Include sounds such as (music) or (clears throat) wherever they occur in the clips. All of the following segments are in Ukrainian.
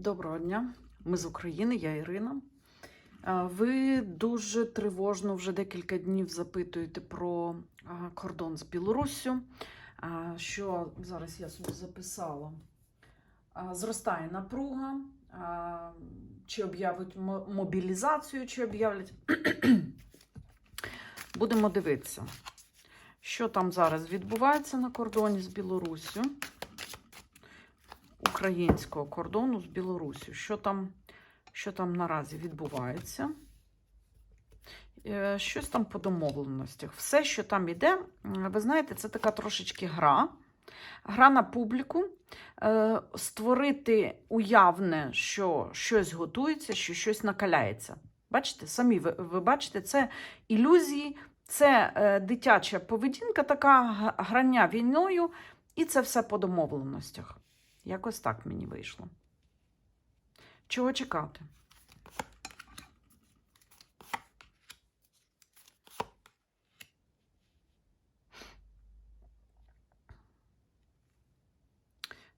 Доброго дня, ми з України, я Ірина. Ви дуже тривожно вже декілька днів запитуєте про кордон з Білоруссю. Що зараз я собі записала? Зростає напруга, чи об'явить мобілізацію, чи об'являть. (clears throat) Будемо дивитися, що там зараз відбувається на кордоні з Білоруссю українського кордону з Білоруссю. Що там, що там наразі відбувається? Е, Щось там по домовленостях. Все, що там іде, ви знаєте, це така трошечки гра. Гра на публіку, Е, створити уявне, що щось готується, що щось накаляється. Бачите, самі ви, ви бачите, це ілюзії, це е, дитяча поведінка, така грання війною, і це все по домовленостях. Якось так мені вийшло. Чого чекати?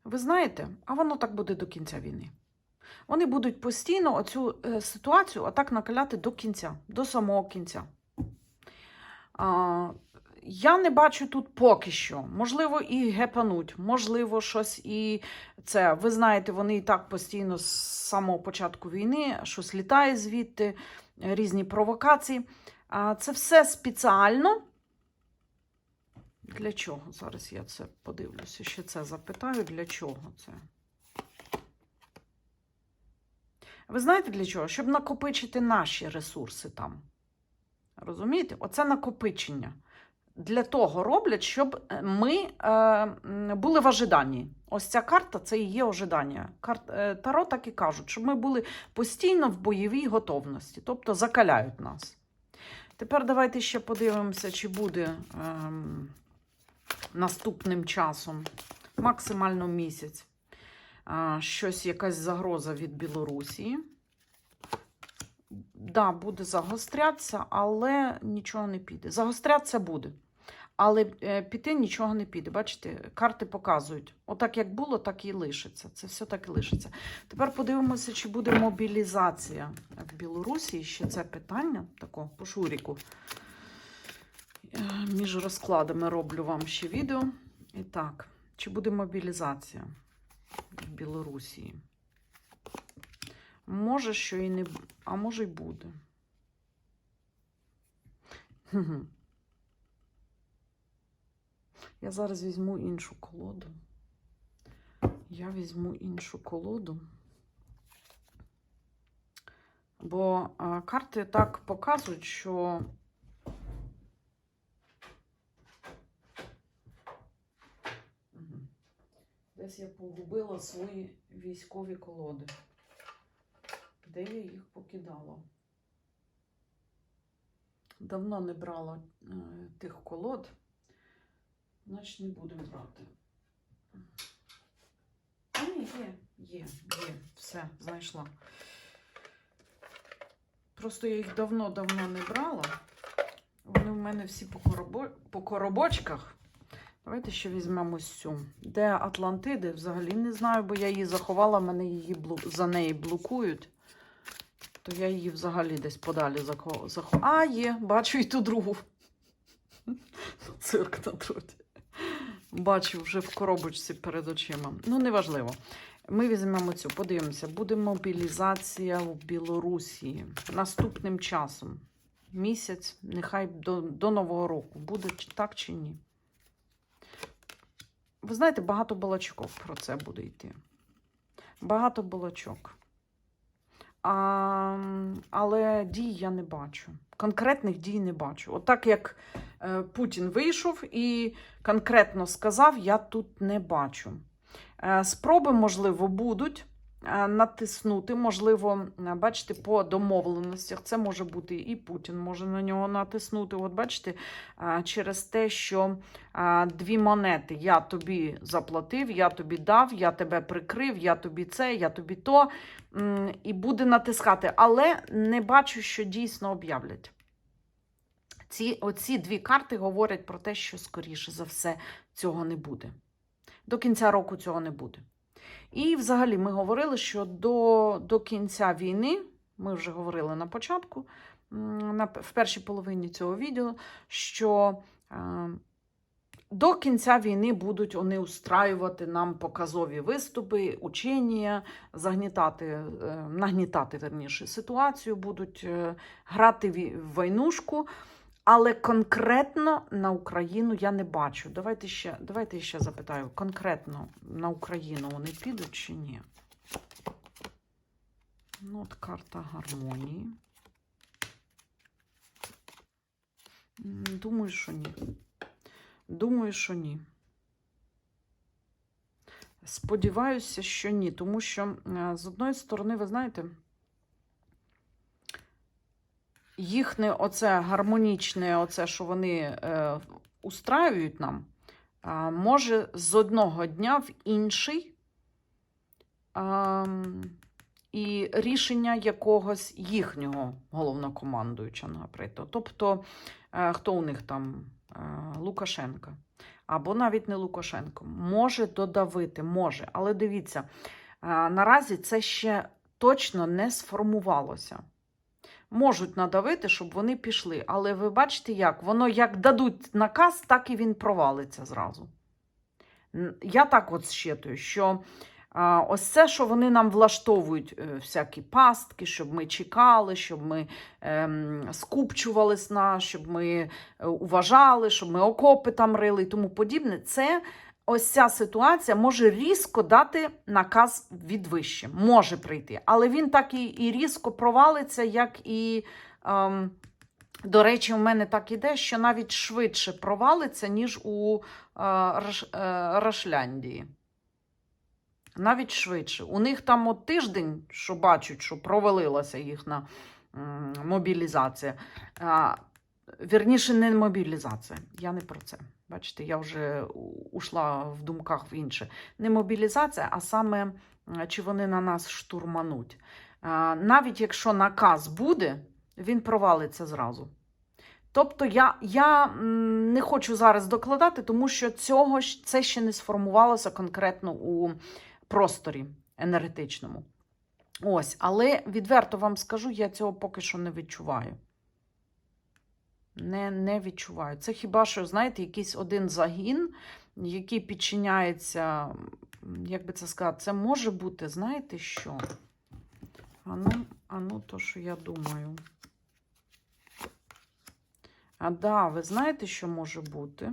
Ви знаєте, а воно так буде до кінця війни. Вони будуть постійно оцю е, ситуацію отак накаляти до кінця, до самого кінця. А, я не бачу тут поки що. Можливо, і гепануть, можливо, щось і це. Ви знаєте, вони і так постійно з самого початку війни щось літає звідти, різні провокації. Це все спеціально. Для чого? Зараз я це подивлюся. Ще це запитаю, для чого це? Ви знаєте для чого? Щоб накопичити наші ресурси там. Розумієте? Оце накопичення. Для того роблять, щоб е, ми е, були в ожиданні. Ось ця карта це і є ожидання. Е, Таро так і кажуть, щоб ми були постійно в бойовій готовності, тобто закаляють нас. Тепер давайте ще подивимося, чи буде ем, наступним часом, максимально місяць, а, щось, якась загроза від Білорусі. Да, буде загострятися, але нічого не піде. Загострятися буде. Але е, піти нічого не піде. Бачите, карти показують. Отак як було, так і лишиться. Це все так і лишиться. Тепер подивимося, чи буде мобілізація в Білорусі. Ще це питання тако по шуріку. Е, Між розкладами роблю вам ще відео. І так, чи буде мобілізація в Білорусі? Може, що і не а може й буде. Я зараз візьму іншу колоду. Я візьму іншу колоду. Бо а, карти так показують, що Десь я погубила свої військові колоди. Де я їх покидала? Давно не брала е, тих колод, значить не будемо брати. А ні, є, є, є, все, знайшла. Просто я їх давно-давно не брала. Вони в мене всі по, коробо... по коробочках. Давайте ще візьмемо ось цю. Де Атлантиди? Взагалі не знаю, бо я її заховала, мене її блу... за неї блокують. То я її взагалі десь подалі заховала. А, є, бачу і ту другу. (laughs) Цирк на троті. Бачу вже в коробочці перед очима. Ну, неважливо. Ми візьмемо цю, подивимося, буде мобілізація в Білорусі наступним часом. Місяць, нехай до, до Нового року. Буде так чи ні. Ви знаєте, багато балачков про це буде йти. Багато балачок. А, але дій я не бачу. Конкретних дій не бачу. От як е, Путін вийшов і конкретно сказав, я тут не бачу. Е, спроби, можливо, будуть натиснути, можливо, е, бачите, по домовленостях. Це може бути і Путін може на нього натиснути. От бачите, е, через те, що е, дві монети я тобі заплатив, я тобі дав, я тебе прикрив, я тобі це, я тобі то. І буде натискати, але не бачу, що дійсно об'являть. Ці, оці дві карти говорять про те, що, скоріше за все, цього не буде. До кінця року цього не буде. І взагалі ми говорили, що до, до кінця війни, ми вже говорили на початку, на, в першій половині цього відео, що е, до кінця війни будуть вони устраювати нам показові виступи, учення, загнітати, е, нагнітати верніше ситуацію, будуть е, грати в войнушку. Але конкретно на Україну я не бачу. Давайте ще, давайте ще запитаю: конкретно на Україну вони підуть чи ні? Ну, от карта гармонії. Думаю, що ні. Думаю, що ні. Сподіваюся, що ні. Тому що, е, з одної сторони, ви знаєте, їхнє оце гармонічне, оце, що вони е, устраюють нам, а, може з одного дня в інший. ам, і рішення якогось їхнього головнокомандуючого, наприклад. Тобто, е, хто у них там е, Лукашенка, або навіть не Лукашенко, може додавити, може. Але дивіться, е, наразі це ще точно не сформувалося. Можуть надавити, щоб вони пішли. Але ви бачите, як? Воно як дадуть наказ, так і він провалиться зразу. Я так от щитую, що ось це, що вони нам влаштовують е, всякі пастки, щоб ми чекали, щоб ми ем, скупчувались на, щоб ми е, уважали, щоб ми окопи там рили і тому подібне. Це ось ця ситуація може різко дати наказ відвище. Може прийти. Але він так і, і різко провалиться, як і. Ем, до речі, у мене так іде, що навіть швидше провалиться, ніж у е, Раш, е, Рашляндії. Навіть швидше. У них там от тиждень, що бачать, що провалилася їхня мобілізація. Вірніше, не мобілізація. Я не про це. Бачите, я вже ушла в думках в інше. Не мобілізація, а саме чи вони на нас штурмануть. Навіть якщо наказ буде, він провалиться зразу. Тобто я, я не хочу зараз докладати, тому що цього це ще не сформувалося конкретно у просторі енергетичному. Ось, але відверто вам скажу, я цього поки що не відчуваю. Не, не відчуваю. Це хіба що, знаєте, якийсь один загін, який підчиняється, як би це сказати, це може бути, знаєте що? Ану, ану, то, що я думаю. А да, ви знаєте, що може бути?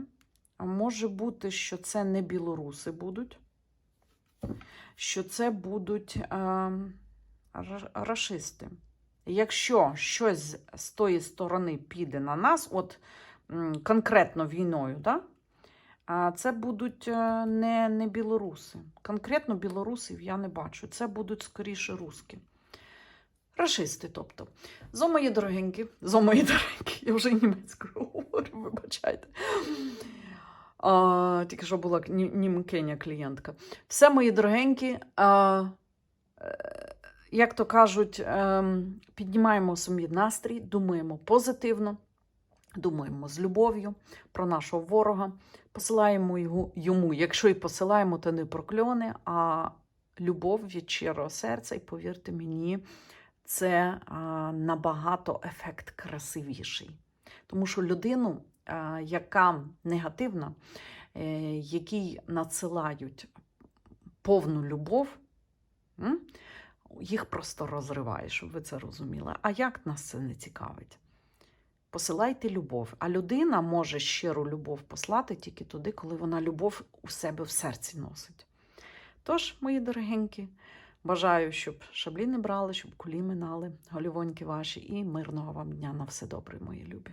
А може бути, що це не білоруси будуть, що це будуть е, рашисти. Якщо щось з- тої сторони піде на нас, от конкретно війною, да? а це будуть е, не, не білоруси. Конкретно білорусів я не бачу. Це будуть скоріше руски. Рашисти, тобто. Зо мої дорогенькі, зо мої дорогенькі, я вже німецькою говорю, вибачайте. А, тільки що була ні- німкеня клієнтка. Все, мої дорогенькі, а, е, як то кажуть, ем, піднімаємо собі настрій, думаємо позитивно, думаємо з любов'ю про нашого ворога, посилаємо йому, якщо і посилаємо, то не прокльони, а любов від щирого серця. І повірте мені, це набагато ефект красивіший. Тому що людину, яка негативна, е, якій надсилають повну любов, їх просто розриває, щоб ви це розуміли. А як нас це не цікавить? Посилайте любов. А людина може щиру любов послати тільки туди, коли вона любов у себе в серці носить. Тож, мої дорогенькі, бажаю, щоб шаблі не брали, щоб кулі минали, голівоньки ваші, і мирного вам дня на все добре, мої любі.